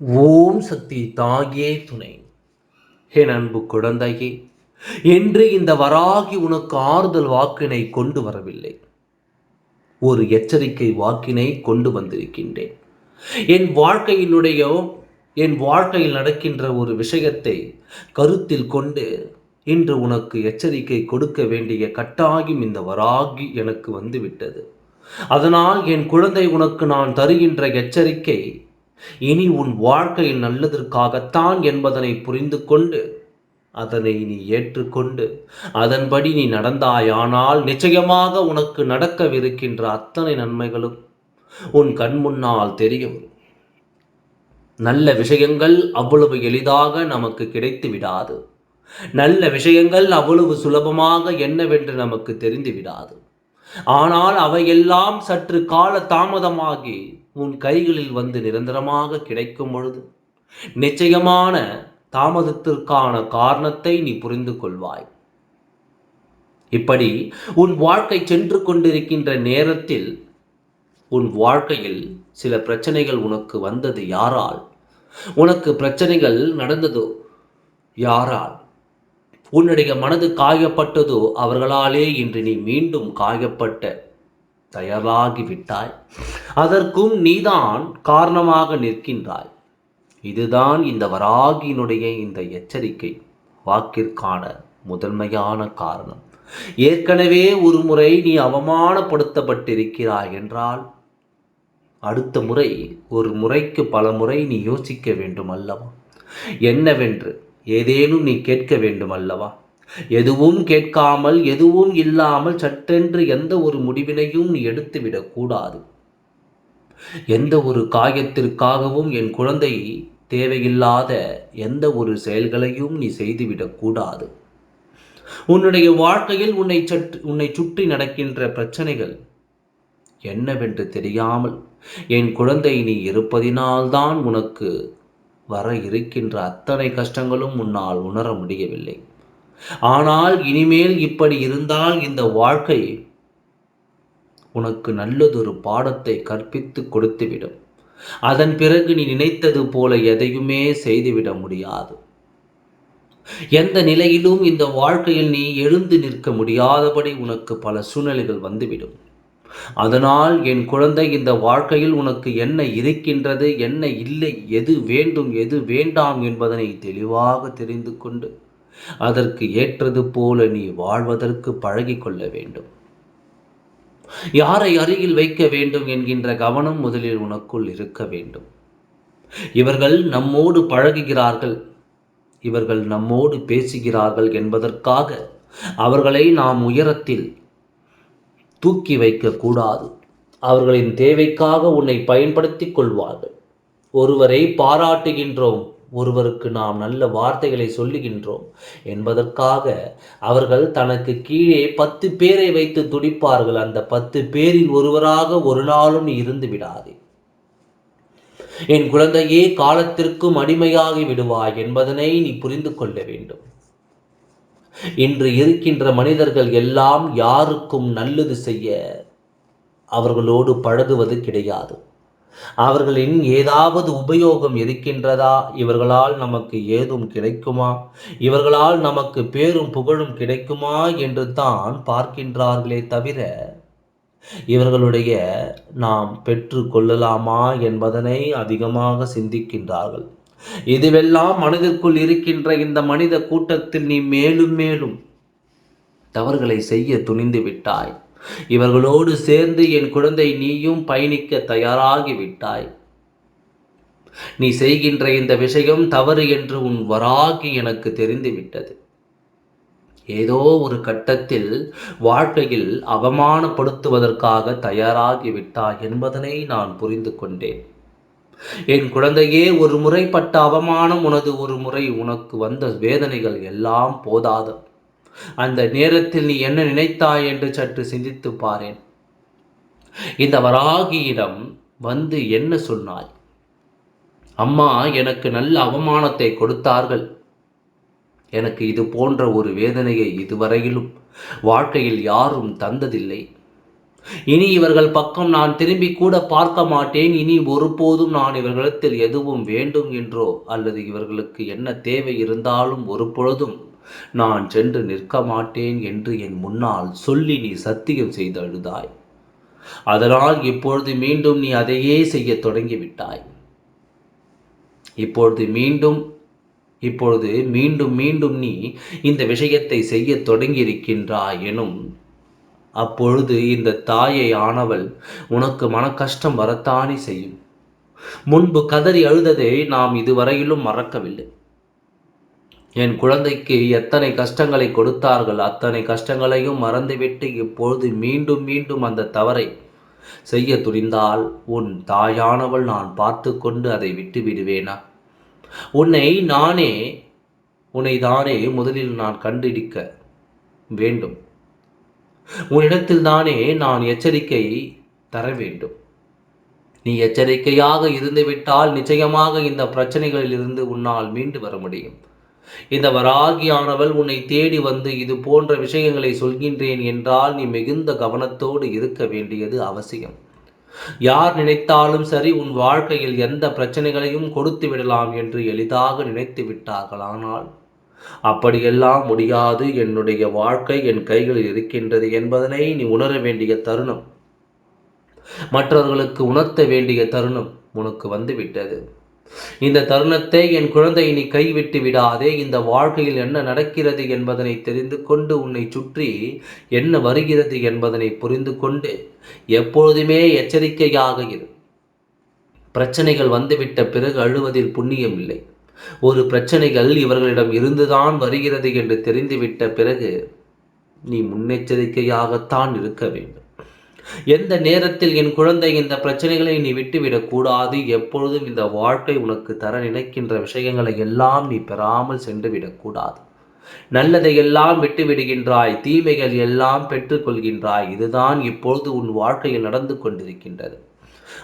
ஓம் சக்தி தாயே துணை. என் அன்பு குழந்தையே என்று இந்த வராகி உனக்கு ஆறுதல் வாக்கினை கொண்டு வரவில்லை. ஒரு எச்சரிக்கை வாக்கினை கொண்டு வந்திருக்கின்றேன். என் வாழ்க்கையினுடைய என் வாழ்க்கையில் நடக்கின்ற ஒரு விஷயத்தை கருத்தில் கொண்டு இன்று உனக்கு எச்சரிக்கை கொடுக்க வேண்டிய கட்டாயம் இந்த வராகி எனக்கு வந்துவிட்டது. அதனால் என் குழந்தை உனக்கு நான் தருகின்ற எச்சரிக்கை இனி உன் வாழ்க்கையில் நல்லதற்காகத்தான் என்பதனை புரிந்து கொண்டு அதனை நீ ஏற்றுக்கொண்டு அதன்படி நீ நடந்தாயானால் நிச்சயமாக உனக்கு நடக்கவிருக்கின்ற அத்தனை நன்மைகளும் உன் கண் முன்னால் தெரியும். நல்ல விஷயங்கள் அவ்வளவு எளிதாக நமக்கு கிடைத்து விடாது நல்ல விஷயங்கள் அவ்வளவு சுலபமாக என்னவென்று நமக்கு தெரிந்து விடாது ஆனால் அவையெல்லாம் சற்று கால தாமதமாகி உன் கைகளில் வந்து நிரந்தரமாக கிடைக்கும் பொழுது நிச்சயமான தாமதத்திற்கான காரணத்தை நீ புரிந்து கொள்வாய். இப்படி உன் வாழ்க்கை சென்று கொண்டிருக்கின்ற நேரத்தில் உன் வாழ்க்கையில் சில பிரச்சனைகள் உனக்கு வந்தது யாரால்? உனக்கு பிரச்சனைகள் நடந்ததோ? யாரால்? உன்னுடைய மனது காயப்பட்டதோ அவர்களாலே இன்று நீ மீண்டும் காயப்பட்ட தயாராகிவிட்டாய் அதற்கும் நீதான் காரணமாக நிற்கின்றாய். இதுதான் இந்த வராகியினுடைய இந்த எச்சரிக்கை. வாக்கிற்கான முதன்மையான காரணம். ஏற்கனவே ஒரு முறை நீ அவமானப்படுத்தப்பட்டிருக்கிறாய் என்றால் அடுத்த முறை ஒரு முறைக்கு பல முறை நீ யோசிக்க வேண்டும் அல்லவா என்னவென்று ஏதேனும் நீ கேட்க வேண்டும் அல்லவா எதுவும் கேட்காமல் எதுவும் இல்லாமல் சட்டென்று எந்த ஒரு முடிவினையும் நீ எடுத்துவிடக்கூடாது எந்த ஒரு காயத்திற்காகவும் என் குழந்தை தேவையில்லாத எந்த ஒரு செயல்களையும் நீ செய்துவிடக்கூடாது உன்னுடைய வாழ்க்கையில் உன்னை சற்று உன்னை சுற்றி நடக்கின்ற பிரச்சனைகள் என்னவென்று தெரியாமல் என் குழந்தை நீ இருப்பதினால்தான் உனக்கு வர இருக்கின்ற அத்தனை கஷ்டங்களும் உன்னால் உணர முடியவில்லை. ஆனால் இனிமேல் இப்படி இருந்தால் இந்த வாழ்க்கை உனக்கு நல்லதொரு பாடத்தை கற்பித்து கொடுத்துவிடும். அதன் பிறகு நீ நினைத்தது போல எதையுமே செய்துவிட முடியாது. எந்த நிலையிலும் இந்த வாழ்க்கையில் நீ எழுந்து நிற்க முடியாதபடி உனக்கு பல சூழ்நிலைகள் வந்துவிடும். அதனால் என் குழந்தை இந்த வாழ்க்கையில் உனக்கு என்ன இருக்கின்றது என்ன இல்லை எது வேண்டும் எது வேண்டாம் என்பதனை தெளிவாக தெரிந்து கொண்டு அதற்கு ஏற்றது போல நீ வாழ்வதற்கு பழகி கொள்ள வேண்டும். யாரை அருகில் வைக்க வேண்டும் என்கின்ற கவனம் முதலில் உனக்குள் இருக்க வேண்டும். இவர்கள் நம்மோடு பழகுகிறார்கள் இவர்கள் நம்மோடு பேசுகிறார்கள் என்பதற்காக அவர்களை நாம் உயரத்தில் தூக்கி வைக்கக்கூடாது. அவர்களின் தேவைக்காக உன்னை பயன்படுத்தி கொள்வார்கள். ஒருவரை பாராட்டுகின்றோம். ஒருவருக்கு நாம் நல்ல வார்த்தைகளை சொல்லுகின்றோம். என்பதற்காக அவர்கள் தனக்கு கீழே பத்து பேரை வைத்து துடிப்பார்கள். அந்த பத்து பேரில் ஒருவராக ஒரு நாளும் இருந்து விடாதே. என் குழந்தையே காலத்திற்கும் அடிமையாகி விடுவாய் என்பதனை நீ புரிந்து கொள்ள வேண்டும். இன்று இருக்கின்ற மனிதர்கள் எல்லாம் யாருக்கும் நல்லது செய்ய அவர்களோடு பழகுவது கிடையாது. அவர்களின் ஏதாவது உபயோகம் இருக்கின்றதா? இவர்களால் நமக்கு ஏதும் கிடைக்குமா? இவர்களால் நமக்கு பேரும் புகழும் கிடைக்குமா? என்று தான் பார்க்கின்றார்களே தவிர இவர்களுடைய நாம் பெற்று கொள்ளலாமா என்பதனை அதிகமாக சிந்திக்கின்றார்கள். இதுவெல்லாம் மனதிற்குள் இருக்கின்ற இந்த மனித கூட்டத்தில் நீ மேலும் மேலும் தவறுகளை செய்ய துணிந்து விட்டாய். இவர்களோடு சேர்ந்து என் குழந்தை நீயும் பயணிக்க தயாராகி விட்டாய். நீ செய்கின்ற இந்த விஷயம் தவறு என்று உன் வராகி எனக்கு தெரிந்துவிட்டது ஏதோ ஒரு கட்டத்தில் வாழ்க்கையில் அவமானப்படுத்துவதற்காக தயாராகி விட்டாய் என்பதனை நான் புரிந்து கொண்டேன். என் குழந்தையே ஒரு முறைப்பட்ட அவமானம் உனது ஒரு முறை உனக்கு வந்த வேதனைகள் எல்லாம் போதாது. அந்த நேரத்தில் நீ என்ன நினைத்தாய் என்று சற்று சிந்தித்து பாரேன். இந்த வராகியிடம் வந்து என்ன சொன்னாய்? அம்மா எனக்கு நல்ல அவமானத்தை கொடுத்தார்கள். எனக்கு இது போன்ற ஒரு வேதனையை இதுவரையிலும் வாழ்க்கையில் யாரும் தந்ததில்லை. இனி இவர்கள் பக்கம் நான் திரும்பி கூட பார்க்க மாட்டேன். இனி ஒருபோதும் நான் இவர்களிடத்தில் எதுவும் வேண்டும் என்றோ அல்லது இவர்களுக்கு என்ன தேவை இருந்தாலும் ஒரு பொழுதும் நான் சென்று நிற்க மாட்டேன் என்று என் முன்னால் சொல்லி நீ சத்தியம் செய்து அழுதாய். அதனால் இப்பொழுது மீண்டும் நீ அதையே செய்ய தொடங்கிவிட்டாய். இப்பொழுது மீண்டும் இப்பொழுது மீண்டும் மீண்டும் நீ இந்த விஷயத்தை செய்ய தொடங்கியிருக்கின்றாய் எனும் அப்பொழுது இந்த தாயை ஆனவள் உனக்கு மன கஷ்டம் வரத்தானே செய்யும். முன்பு கதறி அழுததை நாம் இதுவரையிலும் மறக்கவில்லை. என் குழந்தைக்கு எத்தனை கஷ்டங்களை கொடுத்தார்கள் அத்தனை கஷ்டங்களையும் மறந்துவிட்டு இப்பொழுது மீண்டும் மீண்டும் அந்த தவறை செய்ய துணிந்தால் உன் தாயானவள் நான் பார்த்து கொண்டு அதை விட்டு விடுவேனா? உன்னை நானே உன்னை தானே முதலில் நான் கண்டிடிக்க வேண்டும். உன்னிடத்தில்தானே நான் எச்சரிக்கை தர வேண்டும் நீ எச்சரிக்கையாக இருந்துவிட்டால் நிச்சயமாக இந்த பிரச்சனைகளில் இருந்து உன்னால் மீண்டு வர முடியும். இந்த வராகியானவள் உன்னை தேடி வந்து இது போன்ற விஷயங்களை சொல்கின்றேன் என்றால் நீ மிகுந்த கவனத்தோடு இருக்க வேண்டியது அவசியம். யார் நினைத்தாலும் சரி உன் வாழ்க்கையில் எந்த பிரச்சனைகளையும் கொடுத்து விடலாம் என்று எளிதாக நினைத்து விட்டார்கள் ஆனால் அப்படியெல்லாம் முடியாது. என்னுடைய வாழ்க்கை என் கைகளில் இருக்கின்றது என்பதனை நீ உணர வேண்டிய தருணம். மற்றவர்களுக்கு உணர்த்த வேண்டிய தருணம் உனக்கு வந்துவிட்டது. இந்த தருணத்தை என் குழந்தை நீ கைவிட்டு விடாதே. இந்த வாழ்க்கையில் என்ன நடக்கிறது என்பதனை தெரிந்து கொண்டு உன்னை சுற்றி என்ன வருகிறது என்பதனை புரிந்து கொண்டு எப்பொழுதுமே எச்சரிக்கையாக இரு. பிரச்சனைகள் வந்துவிட்ட பிறகு அழுவதில் புண்ணியம் இல்லை. ஒரு பிரச்சனைகள் இவர்களிடம் இருந்துதான் வருகிறது என்று தெரிந்துவிட்ட பிறகு நீ முன்னெச்சரிக்கையாகத்தான் இருக்க வேண்டும். எந்த நேரத்தில் என் குழந்தை இந்த பிரச்சனைகளை நீ விட்டுவிடக்கூடாது எப்பொழுதும் இந்த வாழ்க்கை உனக்கு தர நினைக்கின்ற விஷயங்களை எல்லாம் நீ பெறாமல் சென்று விடக்கூடாது நல்லதை எல்லாம் விட்டுவிடுகின்றாய் தீமைகள் எல்லாம் பெற்றுக்கொள்கின்றாய் இதுதான் இப்பொழுது உன் வாழ்க்கையில் நடந்து கொண்டிருக்கின்றது.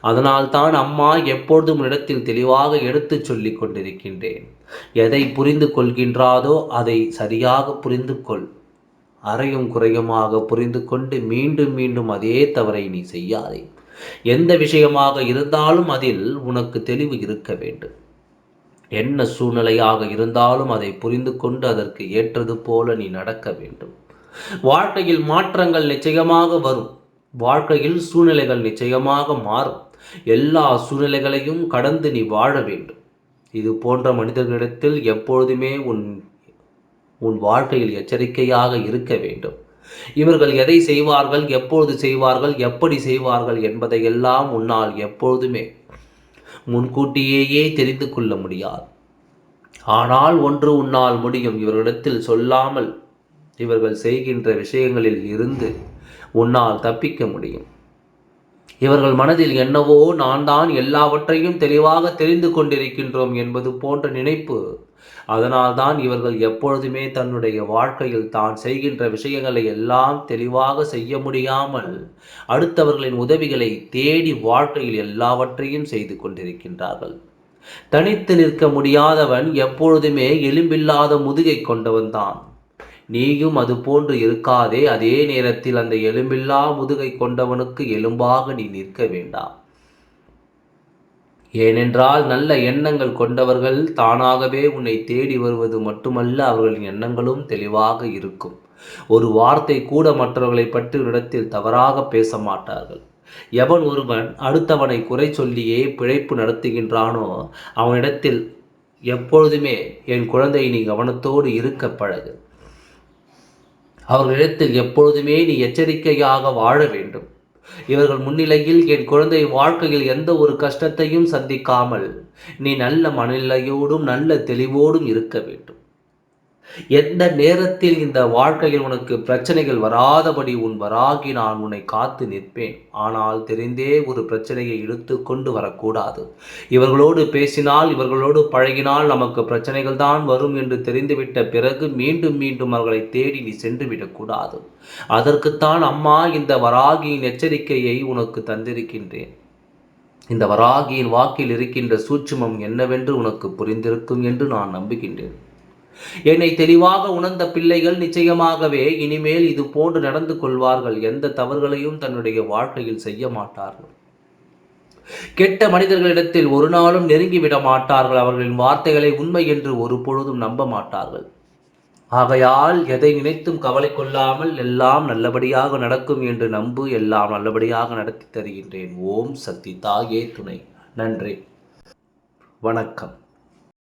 அதனால்தான் அம்மா எப்பொழுதும் இடத்தில் தெளிவாக எடுத்துச் சொல்லிக் கொண்டிருக்கின்றேன். எதை புரிந்து கொள்கின்றாதோ அதை சரியாக புரிந்து கொள். அறையும் குறையுமாக புரிந்து கொண்டு மீண்டும் மீண்டும் அதே தவறை நீ செய்யாதே. எந்த விஷயமாக இருந்தாலும் அதில் உனக்கு தெளிவு இருக்க வேண்டும். என்ன சூழ்நிலையாக இருந்தாலும் அதை புரிந்து கொண்டு அதற்கு ஏற்றது போல நீ நடக்க வேண்டும். வாழ்க்கையில் மாற்றங்கள் நிச்சயமாக வரும். வாழ்க்கையில் சூழ்நிலைகள் நிச்சயமாக மாறும். எல்லா சூழ்நிலைகளையும் கடந்து நீ வாழ வேண்டும். இது போன்ற மனிதர்களிடத்தில் எப்பொழுதுமே உன் உன் வாழ்க்கையில் எச்சரிக்கையாக இருக்க வேண்டும். இவர்கள் எதை செய்வார்கள் எப்பொழுது செய்வார்கள் எப்படி செய்வார்கள் என்பதையெல்லாம் உன்னால் எப்பொழுதுமே முன்கூட்டியேயே தெரிந்து கொள்ள முடியாது. ஆனால் ஒன்று உன்னால் முடியும். இவர்களிடத்தில் சொல்லாமல் இவர்கள் செய்கின்ற விஷயங்களில் இருந்து உன்னால் தப்பிக்க முடியும். இவர்கள் மனதில் என்னவோ நான் தான் எல்லாவற்றையும் தெளிவாக தெரிந்து கொண்டிருக்கின்றோம் என்பது போன்ற நினைப்பு. அதனால்தான் இவர்கள் எப்பொழுதுமே தன்னுடைய வாழ்க்கையில் தான் செய்கின்ற விஷயங்களை எல்லாம் தெளிவாக செய்ய முடியாமல் அடுத்தவர்களின் உதவிகளை தேடி வாழ்க்கையில் எல்லாவற்றையும் செய்து கொண்டிருக்கின்றார்கள். தனித்து நிற்க முடியாதவன் எப்பொழுதுமே எலும்பில்லாத முதுகை கொண்டவன் தான். நீயும் அது போன்று இருக்காதே. அதே நேரத்தில் அந்த எலும்பில்லா முதுகை கொண்டவனுக்கு எலும்பாக நீ நிற்க வேண்டாம். ஏனென்றால் நல்ல எண்ணங்கள் கொண்டவர்கள் தானாகவே உன்னை தேடி வருவது மட்டுமல்ல அவர்களின் எண்ணங்களும் தெளிவாக இருக்கும். ஒரு வார்த்தை கூட மற்றவர்களை பற்றி இடத்தில் தவறாக பேச மாட்டார்கள் எவன் ஒருவன் அடுத்தவனை குறை சொல்லியே பிழைப்பு நடத்துகின்றானோ அவனிடத்தில் எப்பொழுதுமே என் குழந்தை நீ கவனத்தோடு இருக்க பழகு. அவர்களிடத்தில் எப்பொழுதுமே நீ எச்சரிக்கையாக வாழ வேண்டும். இவர்கள் முன்னிலையில் என் குழந்தை வாழ்க்கையில் எந்த ஒரு கஷ்டத்தையும் சந்திக்காமல் நீ நல்ல மனநிலையோடும் நல்ல தெளிவோடும் இருக்க வேண்டும். எந்த நேரத்தில் இந்த வாழ்க்கையில் உனக்கு பிரச்சனைகள் வராதபடி உன் வராகி நான் உன்னை காத்து நிற்பேன். ஆனால் தெரிந்தே ஒரு பிரச்சனையை இழுத்து கொண்டு வரக்கூடாது. இவர்களோடு பேசினால் இவர்களோடு பழகினால் நமக்கு பிரச்சனைகள் தான் வரும் என்று தெரிந்துவிட்ட பிறகு மீண்டும் மீண்டும் அவர்களை தேடி நீ சென்றுவிடக்கூடாது அதற்குத்தான் அம்மா இந்த வராகியின் எச்சரிக்கையை உனக்கு தந்திருக்கின்றேன். இந்த வராகியின் வாக்கில் இருக்கின்ற சூட்சுமம் என்னவென்று உனக்கு புரிந்திருக்கும் என்று நான் நம்புகின்றேன். என்னை தெளிவாக உணர்ந்த பிள்ளைகள் நிச்சயமாகவே இனிமேல் இது போன்று நடந்து கொள்வார்கள். எந்த தவறுகளையும் தன்னுடைய வாழ்க்கையில் செய்ய மாட்டார்கள். கெட்ட மனிதர்களிடத்தில் ஒரு நாளும் நெருங்கிவிட மாட்டார்கள். அவர்களின் வார்த்தைகளை உண்மை என்று ஒரு பொழுதும் நம்ப மாட்டார்கள். ஆகையால் எதை நினைத்தும் கவலை கொள்ளாமல் எல்லாம் நல்லபடியாக நடக்கும் என்று நம்பு எல்லாம் நல்லபடியாக நடத்தி தருகின்றேன். ஓம் சக்தி தாயே துணை. நன்றி. வணக்கம்.